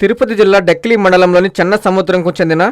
తిరుపతి జిల్లా డెక్లీ మండలంలోని చెన్న సముద్రంకు చెందిన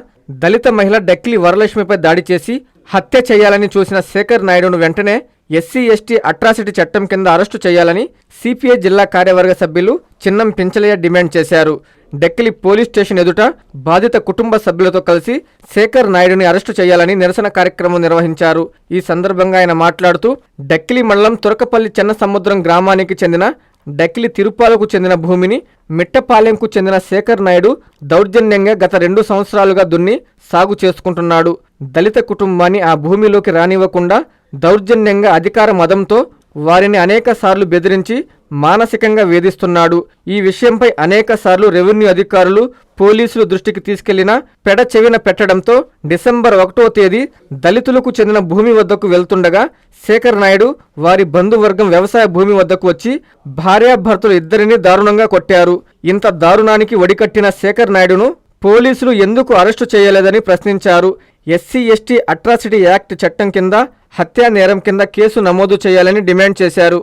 దళిత మహిళ డెక్లీ వరలక్ష్మిపై దాడి చేసి హత్య చేయాలని చూసిన శేఖర్ నాయుడును వెంటనే ఎస్సీ ఎస్టీ అట్రాసిటీ చట్టం కింద అరెస్టు చేయాలని సిపిఐ జిల్లా కార్యవర్గ సభ్యులు చిన్నం పించలయ్య డిమాండ్ చేశారు. డెక్కిలి పోలీస్ స్టేషన్ ఎదుట బాధిత కుటుంబ సభ్యులతో కలిసి శేఖర్ నాయుడుని అరెస్టు చేయాలని నిరసన కార్యక్రమం నిర్వహించారు. ఈ సందర్భంగా ఆయన మాట్లాడుతూ డెక్కిలి మండలం తురకపల్లి చెన్న సముద్రం గ్రామానికి చెందిన డక్లి తిరుపాలకు చెందిన భూమిని మిట్టపాలెంకు చెందిన శేఖర్ నాయుడు దౌర్జన్యంగా గత రెండు సంవత్సరాలుగా దున్ని సాగు చేసుకుంటున్నాడు. దళిత కుటుంబాన్ని ఆ భూమిలోకి రానివ్వకుండా దౌర్జన్యంగా అధికార మదంతో వారిని అనేక సార్లు బెదిరించి మానసికంగా వేధిస్తున్నాడు. ఈ విషయంపై అనేక సార్లు రెవెన్యూ అధికారులు పోలీసులు దృష్టికి తీసుకెళ్ళినా పెడ చెవిన పెట్టడంతో డిసెంబర్ ఒకటో తేదీ దళితులకు చెందిన భూమి వద్దకు వెళ్తుండగా శేఖర్ నాయుడు వారి బంధువర్గం వ్యవసాయ భూమి వద్దకు వచ్చి భార్యాభర్తలు ఇద్దరిని దారుణంగా కొట్టారు. ఇంత దారుణానికి వడికట్టిన శేఖర్ నాయుడును పోలీసులు ఎందుకు అరెస్టు చేయలేదని ప్రశ్నించారు. ఎస్సీ ఎస్టీ అట్రాసిటీ యాక్ట్ చట్టం కింద హత్యా నేరం కింద కేసు నమోదు చేయాలని డిమాండ్ చేశారు.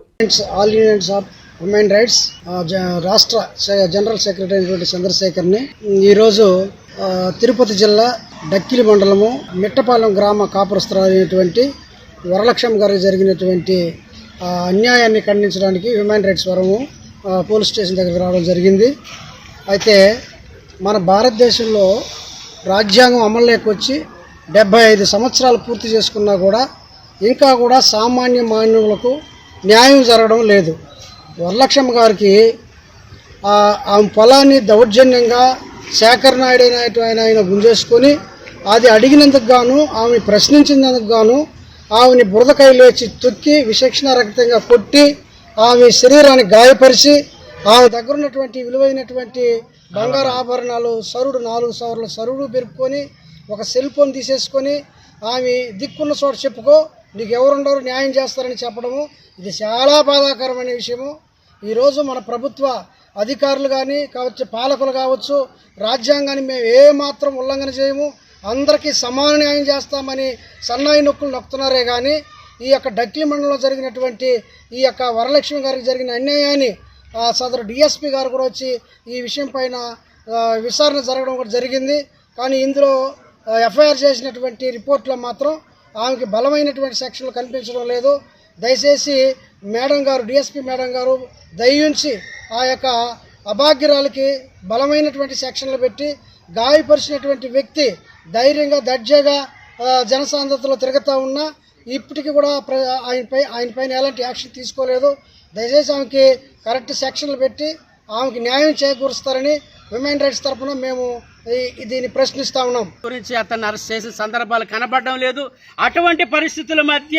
All unions of human rights జ- రాష్ట్ర జనరల్ సెక్రటరీ అయినటువంటి చంద్రశేఖర్ని ఈరోజు తిరుపతి జిల్లా డక్కిలి మండలము మిట్టపాలెం గ్రామ కాపురస్తులైనటువంటి వరలక్ష్యం గారికి జరిగినటువంటి అన్యాయాన్ని ఖండించడానికి హ్యూమన్ రైట్స్ వరము పోలీస్ స్టేషన్ దగ్గరికి రావడం జరిగింది. అయితే మన భారతదేశంలో రాజ్యాంగం అమల్లోకి వచ్చి డెబ్బై ఐదు సంవత్సరాలు పూర్తి చేసుకున్నా కూడా ఇంకా కూడా సామాన్య మానవులకు న్యాయం జరగడం లేదు. వరలక్ష్మ గారికి ఆ ఆమె పొలాన్ని దౌర్జన్యంగా శేఖర్ నాయుడు అయిన ఆయన గుంజేసుకొని అది అడిగినందుకు గాను ఆమె ప్రశ్నించినందుకు గాను ఆమెని బురదకాయ లేచి తొక్కి విశక్షణ రహితంగా కొట్టి ఆమె శరీరాన్ని గాయపరిచి ఆమె దగ్గర ఉన్నటువంటి విలువైనటువంటి బంగారు ఆభరణాలు సరుడు నాలుగు సవర్ల సరుడు పెరుపుకొని ఒక సెల్ ఫోన్ తీసేసుకొని ఆమె దిక్కున్న చోట చెప్పుకో నీకు ఎవరుండరు న్యాయం చేస్తారని చెప్పడము ఇది చాలా బాధాకరమైన విషయము. ఈరోజు మన ప్రభుత్వ అధికారులు కానీ కావచ్చు పాలకులు కావచ్చు రాజ్యాంగాన్ని మేము ఏ మాత్రం ఉల్లంఘన చేయము. అందరికీ సమాన న్యాయం చేస్తామని సన్నాయి నొక్కులు నొక్కుతున్నారే కానీ ఈ యొక్క డక్లీ మండలంలో జరిగినటువంటి ఈ యొక్క వరలక్ష్మి గారికి జరిగిన అన్యాయాన్ని సదరు డిఎస్పి గారు కూడా వచ్చి ఈ విషయం పైన విచారణ జరగడం కూడా జరిగింది. కానీ ఇందులో ఎఫ్ఐఆర్ చేసినటువంటి రిపోర్ట్లో మాత్రం ఆమెకి బలమైనటువంటి సెక్షన్లు కనిపించడం లేదు. దయచేసి మేడం గారు డిఎస్పి మేడం గారు దయించి ఆ యొక్క అభాగ్యురాలకి బలమైనటువంటి సెక్షన్లు పెట్టి గాయపరిచినటువంటి వ్యక్తి ధైర్యంగా దర్జాగా జనసాంద్రతలో తిరుగుతూ ఉన్నా ఇప్పటికీ కూడా ఆయనపై ఆయనపైన ఎలాంటి యాక్షన్ తీసుకోలేదు. దయచేసి ఆమెకి కరెక్ట్ సెక్షన్లు పెట్టి ఆమెకి న్యాయం చేకూరుస్తారని హ్యూమన్ రైట్స్ తరఫున మేము దీన్ని ప్రశ్నిస్తా ఉన్నాం. గురించి అతను అరెస్ట్ చేసిన సందర్భాలు కనబడడం లేదు. అటువంటి పరిస్థితుల మధ్య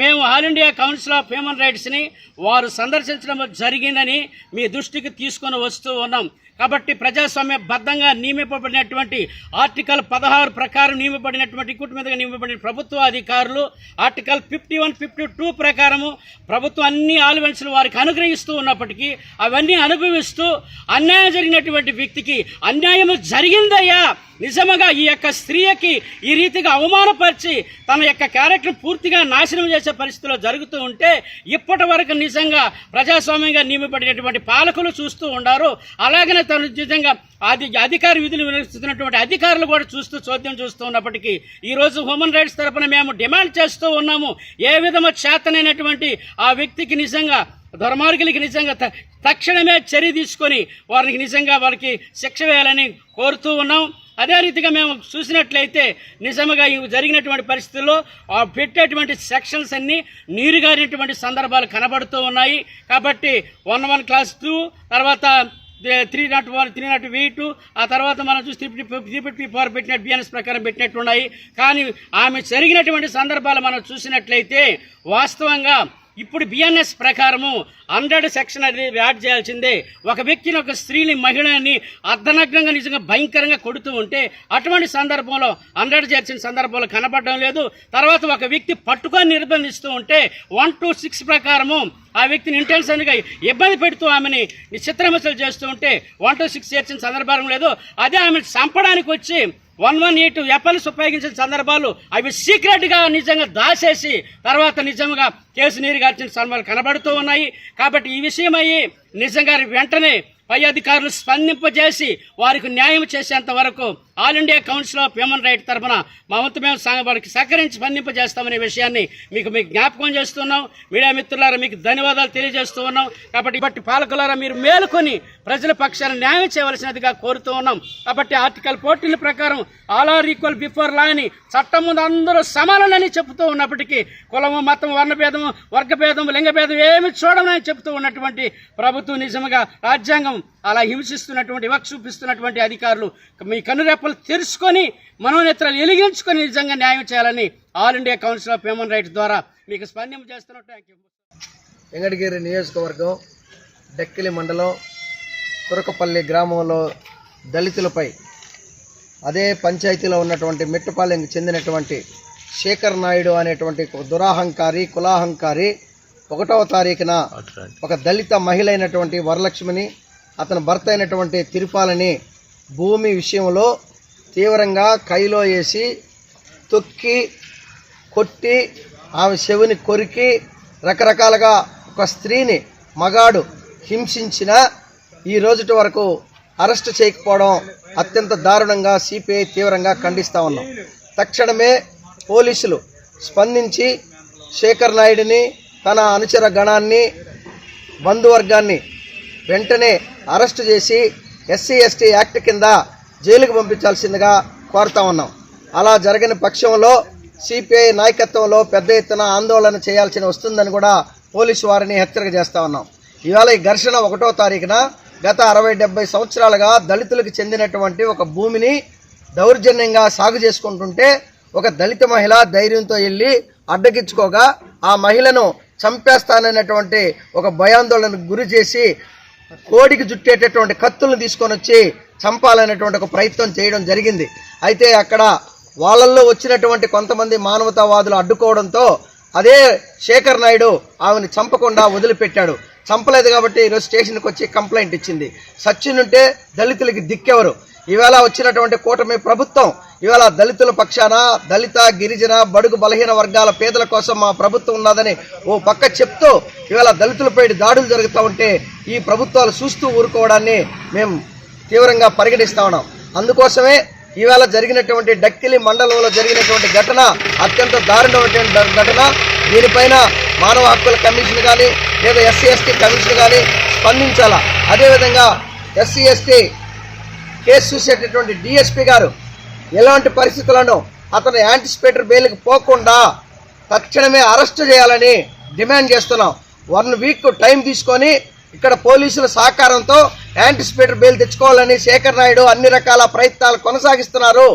మేము all India council of human రైట్స్ని వారు సందర్శించడం జరిగిందని మీ దృష్టికి తీసుకొని వస్తూ ఉన్నాం. కాబట్టి ప్రజాస్వామ్య బద్ధంగా నియమింపబడినటువంటి ఆర్టికల్ పదహారు ప్రకారం నియమింపబడినటువంటి కుటుంబ మీదుగా నియమింపబడిన ప్రభుత్వ అధికారులు article fifty one fifty two ప్రకారము ప్రభుత్వం అన్ని ఆల్వెన్స్లు వారికి అనుగ్రహిస్తూ ఉన్నప్పటికీ అవన్నీ అనుభవిస్తూ అన్యాయం జరిగినటువంటి వ్యక్తికి అన్యాయం జరిగిందయ్యా. నిజముగా ఈ యొక్క స్త్రీకి ఈ రీతిగా అవమానపరిచి తన యొక్క క్యారెక్టర్ పూర్తిగా నాశనం చేసే పరిస్థితిలో జరుగుతూ ఉంటే ఇప్పటి వరకు నిజంగా ప్రజాస్వామ్యంగా నియమింపబడినటువంటి పాలకులు చూస్తూ ఉండారు. అలాగనే తను నిజంగా అది అధికార విధులు వినిపిస్తున్నటువంటి అధికారులు కూడా చూస్తూ చోద్యం చూస్తూ ఉన్నప్పటికీ ఈ రోజు హ్యూమన్ రైట్స్ తరఫున మేము డిమాండ్ చేస్తూ ఉన్నాము. ఏ విధము చేతనైనటువంటి ఆ వ్యక్తికి నిజంగా దుర్మార్గులకి నిజంగా తక్షణమే చర్య తీసుకొని వారికి నిజంగా వారికి శిక్ష వేయాలని కోరుతూ ఉన్నాం. అదే రీతిగా మేము చూసినట్లయితే నిజంగా ఇవి జరిగినటువంటి పరిస్థితుల్లో ఆ పెట్టేటువంటి సెక్షన్స్ అన్నీ నీరుగారినటువంటి సందర్భాలు కనబడుతూ ఉన్నాయి. కాబట్టి వన్ వన్ క్లాస్ టూ తర్వాత three naught one three naught V two. ఆ తర్వాత మనం చూసి త్రీ త్రీ ఫిఫ్టీ ఫోర్ పెట్టినట్టు బిఎన్ఎస్ ప్రకారం పెట్టినట్టున్నాయి కానీ ఆమె జరిగినటువంటి సందర్భాలు మనం చూసినట్లయితే వాస్తవంగా ఇప్పుడు బిఎన్ఎస్ ప్రకారము హండ్రెడ్ సెక్షన్ అనేది యాడ్ చేయాల్సిందే. ఒక వ్యక్తిని ఒక స్త్రీని మహిళని అర్ధనగ్నంగా నిజంగా భయంకరంగా కొడుతూ ఉంటే అటువంటి సందర్భంలో హండ్రెడ్ చేర్చిన సందర్భంలో కనపడడం లేదు. తర్వాత ఒక వ్యక్తి పట్టుకొని నిర్బంధిస్తూ ఉంటే వన్ టూ సిక్స్ ప్రకారము ఆ వ్యక్తిని ఇంటెన్షన్గా ఇబ్బంది పెడుతూ ఆమెని చిత్రహింసలు చేస్తూ ఉంటే వన్ టూ సిక్స్ చేర్చిన సందర్భం లేదు. అదే ఆమెను చంపడానికి వచ్చి వన్ వన్ ఎయిట్ వెపన్స్ ఉపయోగించిన సందర్భాలు అవి సీక్రెట్గా నిజంగా దాచేసి తర్వాత నిజంగా కేసు నీరు గార్చిన సందర్భాలు కనబడుతూ ఉన్నాయి. కాబట్టి ఈ విషయమై నిజంగా వెంటనే పై అధికారులు స్పందింపజేసి వారికి న్యాయం చేసేంత వరకు all India council of human right తరఫున మా వంతు మేము సా- వారికి సహకరించి స్పందింపజేస్తామనే విషయాన్ని మీకు మీకు జ్ఞాపకం చేస్తున్నాం. మీడియా మిత్రులారా మీకు ధన్యవాదాలు తెలియజేస్తూ ఉన్నాం. కాబట్టి ఇప్పటి పాలకులారా మీరు మేలుకొని ప్రజల పక్షాన న్యాయం చేయవలసినదిగా కోరుతూ ఉన్నాం. కాబట్టి ఆర్టికల్ ఫోర్టీన్ ప్రకారం all are equal before law అని చట్టం ముందు అందరూ సమానని చెబుతూ ఉన్నప్పటికీ కులము మతం వర్ణభేదము వర్గభేదం లింగభేదం ఏమి చూడమని చెబుతూ ఉన్నటువంటి ప్రభుత్వం నిజంగా రాజ్యాంగం అలా హింసిస్తున్నటువంటి వివక్ష చూపిస్తున్నటువంటి అధికారులు మీ కనురెప్పలు తెరుచుకొని మనోనేత్రాలు ఎలిగించుకొని నిజంగా న్యాయం చేయాలని all India council of human rights ద్వారా మీకు స్పందన చేస్తున్నట్టు థ్యాంక్ యూ వెంకటగిరి నియోజకవర్గం డెక్కిలి మండలం తురకపల్లి గ్రామంలో దళితులపై అదే పంచాయతీలో ఉన్నటువంటి మెట్టుపాలెంకి చెందినటువంటి శేఖర్ నాయుడు అనేటువంటి దురాహంకారి కులాహంకారి ఒకటవ తారీఖున ఒక దళిత మహిళ అయినటువంటి వరలక్ష్మిని అతని భర్త అయినటువంటి తిరుపాలని భూమి విషయంలో తీవ్రంగా కైలో వేసి తొక్కి కొట్టి ఆమె చెవిని కొరికి రకరకాలుగా ఒక స్త్రీని మగాడు హింసించిన ఈ రోజుటి వరకు అరెస్ట్ చేయకపోవడం అత్యంత దారుణంగా సిపిఐ తీవ్రంగా ఖండిస్తూ ఉన్నాం. తక్షణమే పోలీసులు స్పందించి శేఖర్ నాయుడిని తన అనుచర గణాన్ని బంధువర్గాన్ని వెంటనే అరెస్టు చేసి ఎస్సీ ఎస్టీ యాక్ట్ కింద జైలుకు పంపించాల్సిందిగా కోరుతా ఉన్నాం. అలా జరగని పక్షంలో సిపిఐ నాయకత్వంలో పెద్ద ఎత్తున ఆందోళన చేయాల్సిన వస్తుందని కూడా పోలీసు వారిని హెచ్చరిక చేస్తా ఉన్నాం. ఇవాళ ఈ ఘర్షణ ఒకటో తారీఖున గత అరవై డెబ్బై సంవత్సరాలుగా దళితులకు చెందినటువంటి ఒక భూమిని దౌర్జన్యంగా సాగు చేసుకుంటుంటే ఒక దళిత మహిళ ధైర్యంతో వెళ్ళి అడ్డగించుకోగా ఆ మహిళను చంపేస్తాననేటువంటి ఒక భయాందోళనకు గురి చేసి కోడికి జుట్టేటటువంటి కత్తులను తీసుకొని వచ్చి చంపాలనేటువంటి ఒక ప్రయత్నం చేయడం జరిగింది. అయితే అక్కడ వాళ్ళల్లో వచ్చినటువంటి కొంతమంది మానవతావాదులు అడ్డుకోవడంతో అదే శేఖర్ నాయుడు ఆమెను చంపకుండా వదిలిపెట్టాడు. చంపలేదు కాబట్టి ఈరోజు స్టేషన్కి వచ్చి కంప్లైంట్ ఇచ్చింది. సచిన్ ఉంటే దళితులకి దిక్కెవరు? ఇవాళ వచ్చినటువంటి కూటమి ప్రభుత్వం ఇవాళ దళితుల పక్షాన దళిత గిరిజన బడుగు బలహీన వర్గాల పేదల కోసం మా ప్రభుత్వం ఉన్నదని ఓ పక్క చెప్తూ ఇవాళ దళితులపై దాడులు జరుగుతూ ఉంటే ఈ ప్రభుత్వాలు చూస్తూ ఊరుకోవడాన్ని మేము తీవ్రంగా పరిగణిస్తా ఉన్నాం. అందుకోసమే ఇవాళ జరిగినటువంటి డక్కిలి మండలంలో జరిగినటువంటి ఘటన అత్యంత దారుణమైనటువంటి ఘటన. దీనిపైన మానవ హక్కుల కమిషన్ కానీ లేదా ఎస్సీ ఎస్టీ కమిషన్ కానీ స్పందించాలా? అదేవిధంగా ఎస్సీ ఎస్టీ కేసు చూసేటటువంటి డిఎస్పీ గారు ఎలాంటి పరిస్థితులను అతను యాంటిసిపేటర్ బెయిల్కి పోకుండా తక్షణమే అరెస్ట్ చేయాలని డిమాండ్ చేస్తున్నాం. వన్ వీక్ టైం తీసుకొని ఇక్కడ పోలీసుల సహకారంతో యాంటిసిపేటర్ బెయిల్ తెచ్చుకోవాలని శేఖర్ నాయుడు అన్ని రకాల ప్రయత్నాలు కొనసాగిస్తున్నారు.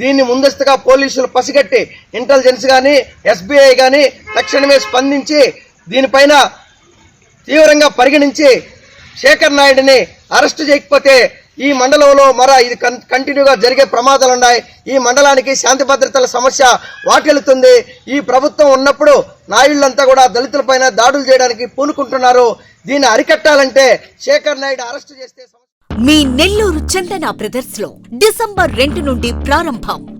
దీన్ని ముందస్తుగా పోలీసులు పసిగట్టి ఇంటెలిజెన్స్ కానీ ఎస్బీఐ కానీ తక్షణమే స్పందించి దీనిపైన తీవ్రంగా పరిగణించి శేఖర్ నాయుడిని అరెస్ట్ చేయకపోతే ఈ మండలంలో మర ఇది కన్- కంటిన్యూగా జరిగే ప్రమాదాలు ఉన్నాయి. ఈ మండలానికి శాంతి భద్రతల సమస్య వాటిల్లుతుంది. ఈ ప్రభుత్వం ఉన్నప్పుడు నాయుళ్ళంతా కూడా దళితులపైన దాడులు చేయడానికి పూనుకుంటున్నారు. దీన్ని అరికట్టాలంటే శేఖర్ నాయుడు అరెస్ట్ చేస్తే మీ నెల్లూరు చందన బ్రదర్స్లో డిసెంబర్ రెండు నుండి ప్రారంభం.